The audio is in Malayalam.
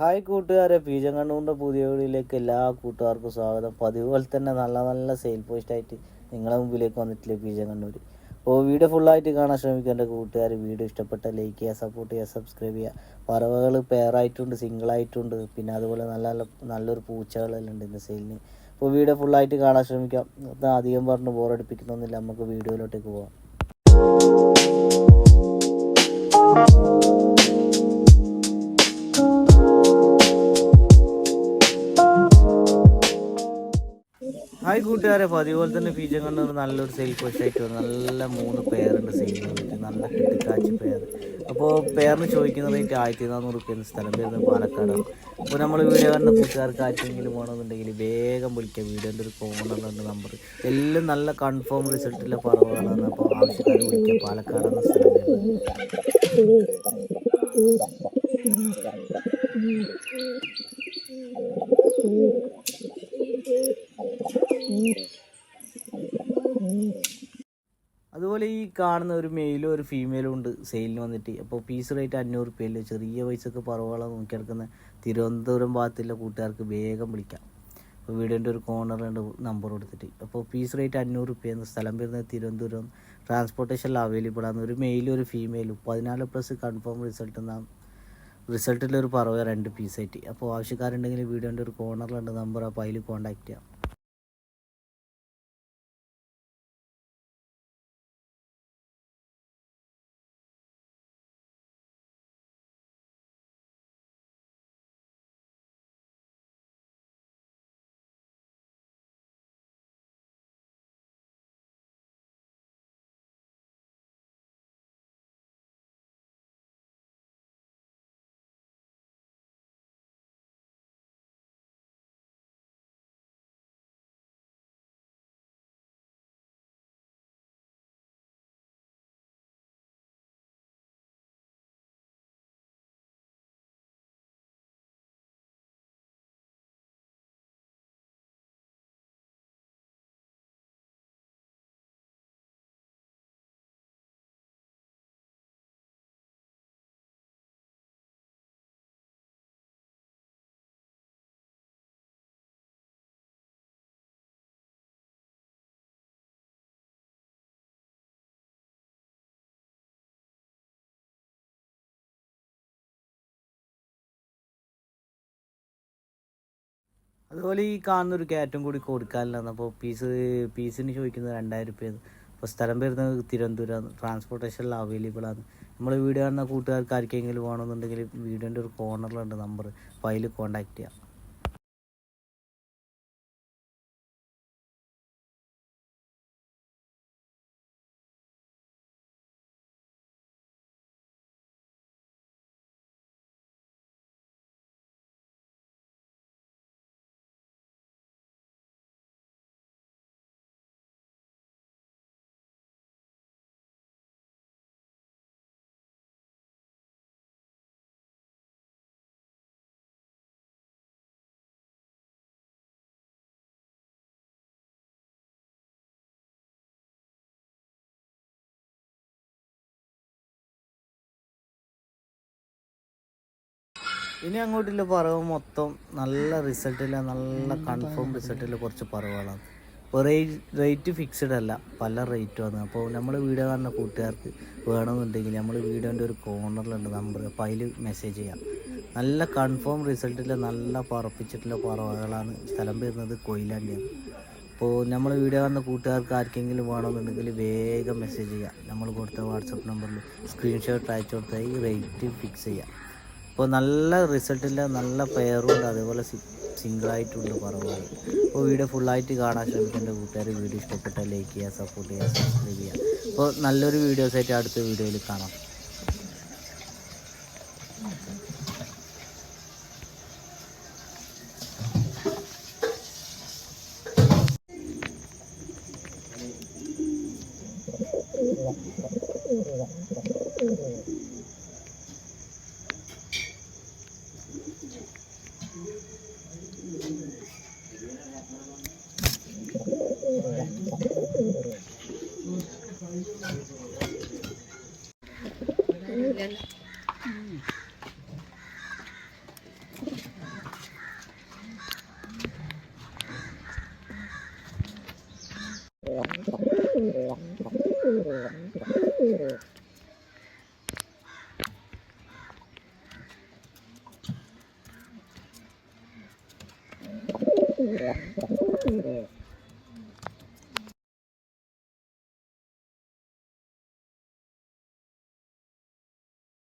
ഹായ് കൂട്ടുകാരെ. പീജങ്കണ്ണൂറിന്റെ പുതിയ വീഡിയോയിലേക്ക് എല്ലാ കൂട്ടുകാർക്കും സ്വാഗതം. പതിവ് പോലെ തന്നെ നല്ല നല്ല സെയിൽ പോസ്റ്റായിട്ട് നിങ്ങളെ മുമ്പിലേക്ക് വന്നിട്ടില്ലേ പീജങ്കണ്ണൂർ അപ്പോൾ വീഡിയോ ഫുള്ളായിട്ട് കാണാൻ ശ്രമിക്കുക എന്റെ കൂട്ടുകാർ വീഡിയോ ഇഷ്ടപ്പെട്ട ലൈക്ക് ചെയ്യുക സപ്പോർട്ട് ചെയ്യുക സബ്സ്ക്രൈബ് ചെയ്യുക. പറവകൾ പെയറായിട്ടുണ്ട് സിംഗിളായിട്ടുണ്ട് പിന്നെ അതുപോലെ നല്ല നല്ല നല്ലൊരു പൂച്ചകളെല്ലാം ഉണ്ട് ഇന്ന് സെയിലിന് അപ്പോൾ വീഡിയോ ഫുള്ളായിട്ട് കാണാൻ ശ്രമിക്കാം. ഇത് അധികം പറഞ്ഞ് ബോറടിപ്പിക്കുന്നൊന്നുമില്ല നമുക്ക് വീഡിയോയിലോട്ടേക്ക് പോകാം ഹായ് കൂട്ടുകാരെ അപ്പോൾ അതുപോലെ തന്നെ പി ജെ കണ്ണൂർ നല്ലൊരു സെയിൽ പോസ്റ്റായിട്ട് വന്നു. നല്ല മൂന്ന് പേരുണ്ട് സെയിൽ വന്നിട്ട് നല്ല കിട്ടിക്കാച്ചി പേർ അപ്പോൾ പേരിന് ചോദിക്കുന്ന റേറ്റ് ആയിരത്തി നാനൂറ് റുപ്യ സ്ഥലം വരുന്നത് പാലക്കാടാണ്. അപ്പോൾ നമ്മൾ വീഡിയോ കണ്ട കൂട്ടുകാർക്ക് ആർക്കെങ്കിലും വേണമെന്നുണ്ടെങ്കിൽ വേഗം വിളിക്കാം. വീഡിയോന്റെ ഒരു കോണറുണ്ട് നമ്പർ എല്ലാം നല്ല കൺഫേം റിസൾട്ടിലെ പറവുകളാണ് അപ്പോൾ ആവശ്യക്കാർ വിളിക്കാം. പാലക്കാടാണ് സ്ഥലം വരുന്നത് അതുപോലെ ഈ കാണുന്ന ഒരു മെയിലും ഒരു ഫീമെയിലും ഉണ്ട് സെയിലിന് വന്നിട്ട്. അപ്പോൾ പീസ് റേറ്റ് അഞ്ഞൂറ് റുപ്യല്ലേ ചെറിയ പൈസക്ക് പറവകളെ നോക്കി കിടക്കുന്ന തിരുവനന്തപുരം ഭാഗത്തുള്ള കൂട്ടുകാർക്ക് വേഗം വിളിക്കാം. അപ്പോൾ വീടിന്റെ ഒരു കോർണറിന്റെ നമ്പർ കൊടുത്തിട്ട്. അപ്പോൾ പീസ് റേറ്റ് അഞ്ഞൂറ് റുപ്യാണ് സ്ഥലം വരുന്നത് തിരുവനന്തപുരം. ട്രാൻസ്പോർട്ടേഷനിൽ അവൈലബിൾ ആണ്. ഒരു മെയിലും ഒരു ഫീമെയിലും പതിനാല് പ്ലസ് കൺഫേം റിസൾട്ട് എന്നാ റിസൾട്ടിലൊരു പറവ രണ്ട് പീസായിട്ട് അപ്പോൾ ആവശ്യക്കാരുണ്ടെങ്കിൽ വീഡിയോന്റെ ഒരു കോർണറിലുണ്ട് നമ്പർ അപ്പോൾ അതിൽ കോൺടാക്റ്റ് ചെയ്യാം. അതുപോലെ ഈ കാണുന്ന ഒരു കയറ്റം കൂടി കൊടുക്കാനില്ലെന്ന് അപ്പോൾ പീസ് പീസിന് ചോദിക്കുന്നത് രണ്ടായിരം രൂപയാണ് അപ്പോൾ സ്ഥലം വരുന്നത് തിരുവനന്തപുരം ട്രാൻസ്പോർട്ടേഷനിൽ അവൈലബിൾ ആണ് നമ്മൾ വീഡിയോ കാണുന്ന കൂട്ടുകാർക്ക് ആർക്കെങ്കിലും വേണമെന്നുണ്ടെങ്കിൽ വീഡിയോന്റെ ഒരു കോർണറിലുണ്ട് നമ്പർ അപ്പോൾ അതിൽ കോൺടാക്ട് ചെയ്യാം. ഇനി അങ്ങോട്ടുള്ള പറവ് മൊത്തം നല്ല റിസൾട്ടില്ല നല്ല കൺഫേം റിസൾട്ടില്ല കുറച്ച് പറവുകളാണ് ഇപ്പോൾ റേറ്റ് ഫിക്സ്ഡ് അല്ല പല റേറ്റുമാണ് അപ്പോൾ നമ്മൾ വീഡിയോ കാണുന്ന കൂട്ടുകാർക്ക് വേണമെന്നുണ്ടെങ്കിൽ നമ്മൾ വീഡിയോന്റെ ഒരു കോർണറിലുണ്ട് നമ്പർ അപ്പോൾ അതിൽ മെസ്സേജ് ചെയ്യാം. നല്ല കൺഫേം റിസൾട്ടില്ല നല്ല പറപ്പിച്ചിട്ടുള്ള പറവകളാണ് സ്ഥലം വരുന്നത് കൊയിലാണ്ടിയാണ് അപ്പോൾ നമ്മൾ വീഡിയോ കാണുന്ന കൂട്ടുകാർക്ക് ആർക്കെങ്കിലും വേണമെന്നുണ്ടെങ്കിൽ വേഗം മെസ്സേജ് ചെയ്യാം. നമ്മൾ കൊടുത്ത വാട്സപ്പ് നമ്പറിൽ സ്ക്രീൻഷോട്ട് അയച്ചു കൊടുത്താൽ റേറ്റ് ഫിക്സ് ചെയ്യാം. അപ്പോൾ നല്ല റിസൾട്ടില്ല നല്ല പെയറും ഉണ്ട് അതേപോലെ സിംഗിളായിട്ടുണ്ട് കുറവാണ് അപ്പോൾ വീഡിയോ ഫുള്ളായിട്ട് കാണാൻ ശ്രമിക്കേണ്ട കൂട്ടുകാർ വീഡിയോ ഇഷ്ടപ്പെട്ടാൽ ലൈക്ക് ചെയ്യുക സപ്പോർട്ട് ചെയ്യുക സബ്സ്ക്രൈബ് ചെയ്യുക അപ്പോൾ നല്ലൊരു വീഡിയോസായിട്ട് അടുത്ത വീഡിയോയിൽ കാണാം. Yeah. すごいね。